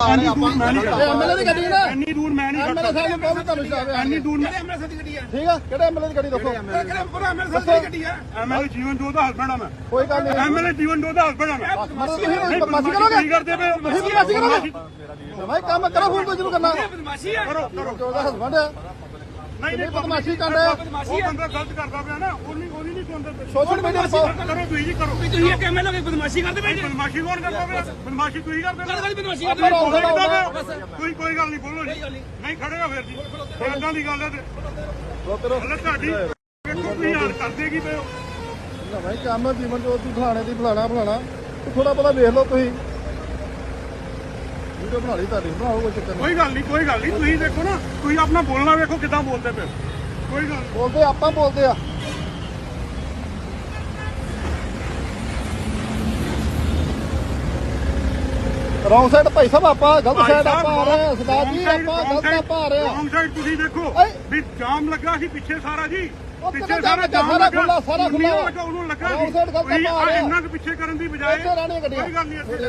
ਨਹੀਂ ਐਮਐਲਏ ਦੀ ਗੱਡੀ ਨਾ? ਐਨੀ ਦੂਰ ਮੈਂ ਨਹੀਂ ਐਮਐਲਏ ਸਾਹਿਬ ਨੂੰ ਕਹੋ ਤੁਹਾਨੂੰ ਸ਼ਾਬਾਸ਼ ਐਨੀ ਦੂਰ ਮੈਂ ਐਮਐਲਏ ਦੀ ਗੱਡੀ ਆ ਠੀਕ ਆ ਕਿਹੜੇ ਐਮਐਲਏ ਦੀ ਗੱਡੀ ਦੱਸੋ? ਕਿਹੜਾ ਪੂਰਾ ਐਮਐਲਏ ਦੀ ਗੱਡੀ ਆ ਐਮਐਲਏ ਜੀਵਨ ਜੋਤ ਦਾ ਹਸਬੰਡ ਆ ਮੈਂ। ਕੋਈ ਗੱਲ ਨਹੀਂ। ਐਮਐਲਏ ਜੀਵਨ ਜੋਤ ਦਾ ਹਸਬੰਡ ਆ ਮੈਂ। ਨਹੀਂ, ਬਦਮਾਸ਼ੀ ਕਰੋਗੇ ਕੀ ਕਰਦੇ ਪਏ ਬਦਮਾਸ਼ੀ ਕਰੋਗੇ ਭਾਈ ਕੰਮ ਕਰੋ ਫੋਨ ਤੋਂ ਜਿਹਨੂੰ ਕਰਨਾ। ਬਦਮਾਸ਼ੀ ਆ। ਕਰੋ ਕਰੋ। ਜੋ ਦਾ ਹਸਬੰਡ ਆ ਨਹੀਂ ਨਹੀਂ ਬਦਮਾਸ਼ੀ ਕਰ ਰਿਹਾ ਉਹ ਬੰਦਾ ਗਲਤ ਕਰਦਾ ਪਿਆ ਨਾ। ਉਹਨੀ ਨਹੀਂ ਸੁਣਦਾ ਪਿਆ। ਸੋਸ਼ਲ ਮੀਡੀਆ ਤੇ ਪਾਓ ਕਰੋ ਤੁਸੀਂ ਜੀ ਕਰੋ। ਤੁਸੀਂ ਇੱਕ ਐਮਐਲਏ ਦੀ ਬਦਮਾਸ਼ੀ ਕਰਦੇ ਪਏ ਜੀ ਬਦਮਾਸ਼ੀ ਕੌਣ ਕਰਦਾ ਪਿਆ? ਬਦਮਾਸ਼ੀ ਤੁਸੀਂ ਕਰਦੇ ਕਦ ਕਦ ਬਦਮਾਸ਼ੀ ਆਪਾਂ ਕਰਦੇ ਰੌਂਗ ਕਰਦਾ ਸਾਈਡ ਪਿਆ ਕੋਈ ਕੋਈ ਗੱਲ ਨਹੀਂ ਬੋਲੋ ਜੀ। ਨਹੀਂ। ਖੜੇਗਾ ਫਿਰ ਜੀ। ਇਦਾਂ ਦੀ ਗੱਲ ਹੈ ਤੇ ਰੋਤਰੋ ਹਲੇ ਤੁਹਾਡੀ ਵੇਖੋ ਤੁਸੀਂ ਹਾਲ ਕਰਦੇ ਕੀ ਪਏ ਹੋ। ਨਾ ਭਾਈ ਕੰਮ ਜੀਵਨ ਜੋਤ ਦੀ ਫਲਾਣੇ ਦੀ ਫਲਾਣਾ ਫਲਾਣਾ। ਥੋੜਾ ਬਹੁਤਾ ਵੇਖ ਲਓ ਤੁਸੀਂ। ਵੀਡੀਓ ਬਣਾ ਲਈ ਤੁਹਾਡੀ ਬਣਾਓ ਕੋਈ ਚੱਕਰ ਨਹੀਂ। ਕੋਈ ਗੱਲ ਨਹੀਂ ਕੋਈ ਗੱਲ ਨਹੀਂ। ਤੁਸੀਂ ਦੇਖੋ ਨਾ ਤੁਸੀਂ ਆਪਣਾ ਬੋਲਣਾ ਵੇਖੋ ਕਿੱਦਾਂ ਬੋਲਦੇ ਪਏ। ਕੋਈ ਗੱਲ ਨੀ। ਬੋਲਦੇ ਆਪਾਂ ਬੋਲਦੇ ਆ। ਰੌਂਗ ਸਾਈਡ ਭਾਈ ਸਾਹਿਬ ਆਪਾਂ ਗਲਤ ਸਾਈਡ ਆਪਾਂ ਆ ਰਹੇ ਹਾਂ ਸਰਦਾਰ ਜੀ ਆਪਾਂ ਗਲਤ ਆਪਾਂ ਆ ਰਹੇ ਹਾਂ ਰੌਂਗ ਸਾਈਡ ਤੁਸੀਂ ਦੇਖੋ। ਵੀ ਜਾਮ ਲੱਗਾ ਸੀ ਪਿੱਛੇ ਸਾਰਾ ਜੀ ਪਿੱਛੇ ਸਾਰਾ ਜਾਮ ਲੱਗਾ? ਸਾਰਾ ਸਾਰਾ ਉਹਨੂੰ। ਲੱਗਾ ਗਲਤ ਆਪਾਂ ਆ ਰਹੇ ਹਾਂ। ਇੰਨਾ ਕੁ ਪਿੱਛੇ ਕਰਨ ਦੀ ਬਜਾਏ ਕੋਈ ਗੱਲ ਨਹੀਂ ਇੱਥੇ